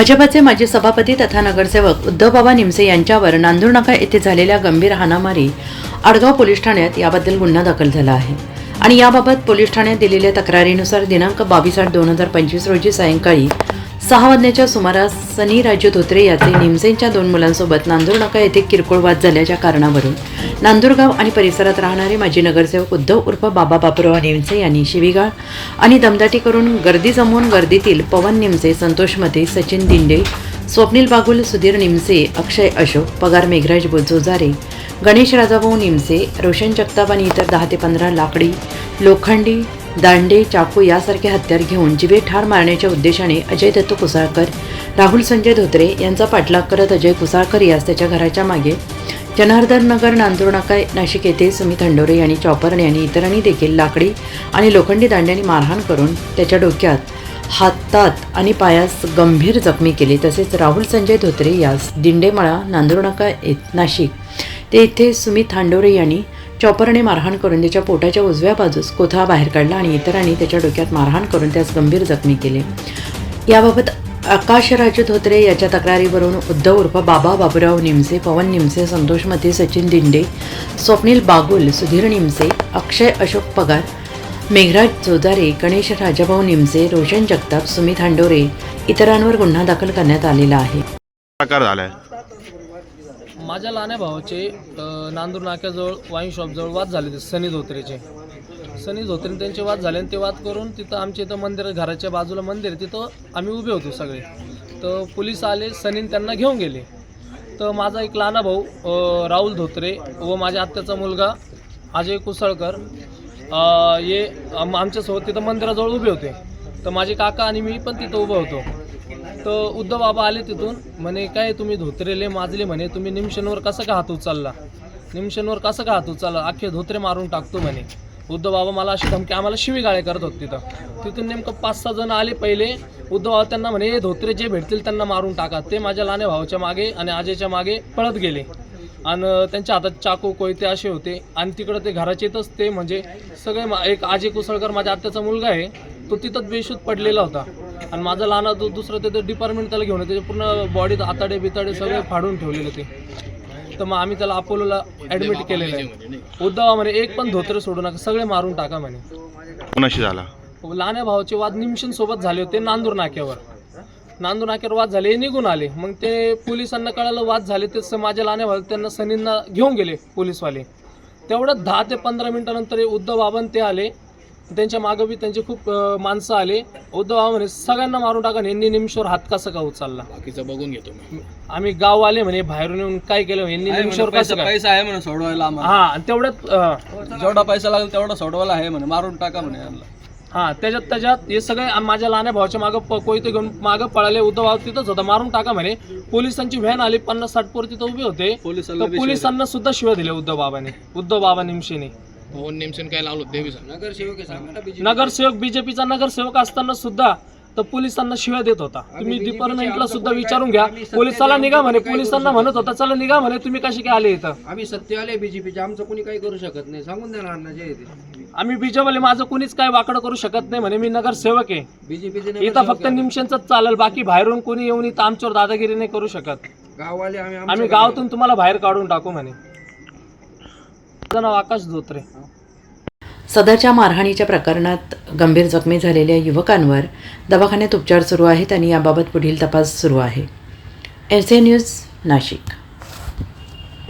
भाजपाचे माजी सभापती तथा नगरसेवक उद्धवबाबा निमसे यांच्यावर नांदूरनाका येथे झालेल्या गंभीर हाणामारी आडगाव पोलीस ठाण्यात याबद्दल गुन्हा दाखल झाला आहे. आणि याबाबत पोलीस ठाण्यात दिलेल्या तक्रारीनुसार दिनांक बावीस आठ दोन हजार पंचवीस रोजी सायंकाळी सहा वाजण्याच्या सुमारास सनी राजू धोत्रे याचे निमसेंच्या दोन मुलांसोबत नांदुरनाका येथे किरकोळ वाद झाल्याच्या कारणावरून नांदूरगाव आणि परिसरात राहणारे माजी नगरसेवक उद्धव उर्फ बाबा बापूराव निमसे यांनी शिवीगाळ आणि दमदाटी करून गर्दी जमवून गर्दीतील पवन निमसे संतोष मते सचिन दिंडे स्वप्नील बागुल सुधीर निमसे अक्षय अशोक पगार मेघराज बोजोजारे गणेश राजाभाऊ निमसे रोशन जगताप आणि इतर दहा ते पंधरा लाकडी लोखंडी दांडे चाकू यासारखे हत्यार घेऊन जिवे ठार मारण्याच्या उद्देशाने अजय दत्त कुसाळकर राहुल संजय धोत्रे यांचा पाठलाग करत अजय कुसाळकर यास त्याच्या घराच्या मागे. जनार्दन नगर नांदुर्णाका नाशिक येथे सुमित हंडोरे यांनी चॉपरने आणि इतरांनी देखील लाकडी आणि लोखंडी दांड्याने मारहाण करून त्याच्या डोक्यात हातात आणि पायास गंभीर जखमी केले. तसेच राहुल संजय धोत्रे यास दिंडेमळा नांदुर्णाका नाशिक. ते इथे सुमित हांडोरे यांनी चॉपरने मारहाण करून त्याच्या पोटाच्या उजव्या बाजूस कोथा बाहेर काढला आणि इतरांनी त्याच्या डोक्यात मारहाण करून त्यास गंभीर जखमी केले. याबाबत आकाश राजू धोत्रे याच्या तक्रारीवरून उद्धव उर्फ बाबा बाबुराव निमसे पवन निमसे संतोष मते सचिन दिंडे स्वप्नील बागुल सुधीर निमसे अक्षय अशोक पगार मेघराज जोजारे गणेश राजाभाऊ निमसे रोशन जगताप सुमित हांडोरे इतरांवर गुन्हा दाखल करण्यात आलेला आहे. माझ्या लहान्या भावाचे नांदूर नाक्याजवळ वाईन शॉपजवळ वाद झाले होते सनी धोत्रेचे. सनी धोत्रे त्यांचे वाद झाले आणि ते वाद करून तिथं आमच्या इथं मंदिर घराच्या बाजूला मंदिर तिथं आम्ही उभे होतो सगळे. तर पोलीस आले सनीन त्यांना घेऊन गेले. तर माझा एक लहाना भाऊ राहुल धोत्रे व माझ्या आत्याचा मुलगा अजय कुसळकर ये हे आमच्यासोबत तिथं मंदिराजवळ उभे होते. तर माझे काका आणि मी पण तिथं उभं होतो. तर उद्धव बाबा आले तिथून म्हणे काय तुम्ही धोत्रेले माजले? म्हणे तुम्ही निमशनवर कसं का हात उचलला? निमशनवर कसं का हात उचलला? अख्खे धोत्रे मारून टाकतो म्हणे. उद्धव बाबा मला अशी धमकी आम्हाला शिवीगाळे करत होते तिथं. तिथून नेमकं पाच सहा जण आले पहिले. उद्धव बाबा त्यांना म्हणे "हे धोत्रे जे भेटतील त्यांना मारून टाका. ते माझ्या लहान्या भावाच्या मागे आणि आजेच्या मागे पळत गेले. आणि त्यांच्या हातात चाकू कोयते असे होते. आणि तिकडं ते घराचे येतच ते म्हणजे सगळे मा- एक अजय कुसळकर माझ्या आत्याचा मुलगा आहे तो तिथंच बेशुद्ध पडलेला होता. आणि माझा लहान दु दुसरं ते डिपार्टमेंट त्याला घेऊन त्याचे पूर्ण बॉडीत आताडे बिताडे सगळे फाडून ठेवलेले ते. तर मग आम्ही त्याला अपोलोला ॲडमिट केलेलं आहे. उद्धवा म्हणे एक पण धोत्र सोडू नका सगळे मारून टाका म्हणे. कुणाशी झाला? लहान्या भावाचे वाद निमशन सोबत झाले होते नांदूर नाक्यावर. नांदूर नाक्यावर वाद झाले निघून आले. मग ते पोलिसांना कळालं वाद झाले ते स- माझ्या लहान्या भाऊ त्यांना सनींना घेऊन गेले पोलीसवाले. तेवढं दहा ते पंधरा मिनिटानंतर उद्धव बाबन ते आले. त्यांच्या मागं बी त्यांचे खूप माणसं आले. उद्धव बाबा म्हणे सगळ्यांना मारून टाका यांनी निमिषवर हात कसा का उचलला? बाकीचं बघून घेतो मी. आम्ही गाव आले म्हणे बाहेरून येऊन काय केलं यांनी म्हणे, कसं पैसा काय? पैसा आहे म्हणे सोडवायला हा तेवढ्यात जेवढा पैसा लागेल तेवढा सोडवायला आहे म्हणे मारून टाका म्हणे. हा त्याच्यात त्याच्यात हे सगळे माझ्या लहान्या भावाच्या मागं प- कोयते घेऊन मागं पळाले उद्धव भाऊ तिथंच होता मारून टाका म्हणे. पोलिसांची व्हॅन आली पन्नास साठ पोर तिथं उभे होते. पोलिसांना तर पोलिसांना सुद्धा शिव्या दिल्या उद्धव बाबाने उद्धव बाबा निमशेने. पवन नेमसेन काय लावलं देवी नगरसेवक बीजेपीचा नगरसेवक असताना सुद्धा तर पोलिसांना शिव्या देत होता. तुम्ही डिपार्टमेंटला सुद्धा विचारून घ्या. पोलिसाला निघा म्हणे. पोलिसांना म्हणत होता चला निघा म्हणे. तुम्ही कशी काय आले इथं? आम्ही सत्य आले बीजेपीचे आमचं कोणी काही करू शकत नाही. सांगून द्या ना जे आम्ही बीजेपीवाले माझं कोणीच काय वाकडं करू शकत नाही म्हणे. मी नगरसेवक आहे. बीजेपीचे इथं फक्त निमशेंचंच चालेल बाकी बाहेरून कोणी येऊन इथं आमच्यावर दादागिरी नाही करू शकत. गाववाले आम्ही गावातून तुम्हाला बाहेर काढून टाकू म्हणे. माझं नाव आकाश धोत्रे. सदरच्या मारहाणीच्या प्रकरणात गंभीर जखमी झालेल्या युवकांवर दवाखान्यात उपचार सुरू आहेत आणि याबाबत पुढील तपास सुरू आहे. S A news Nashik.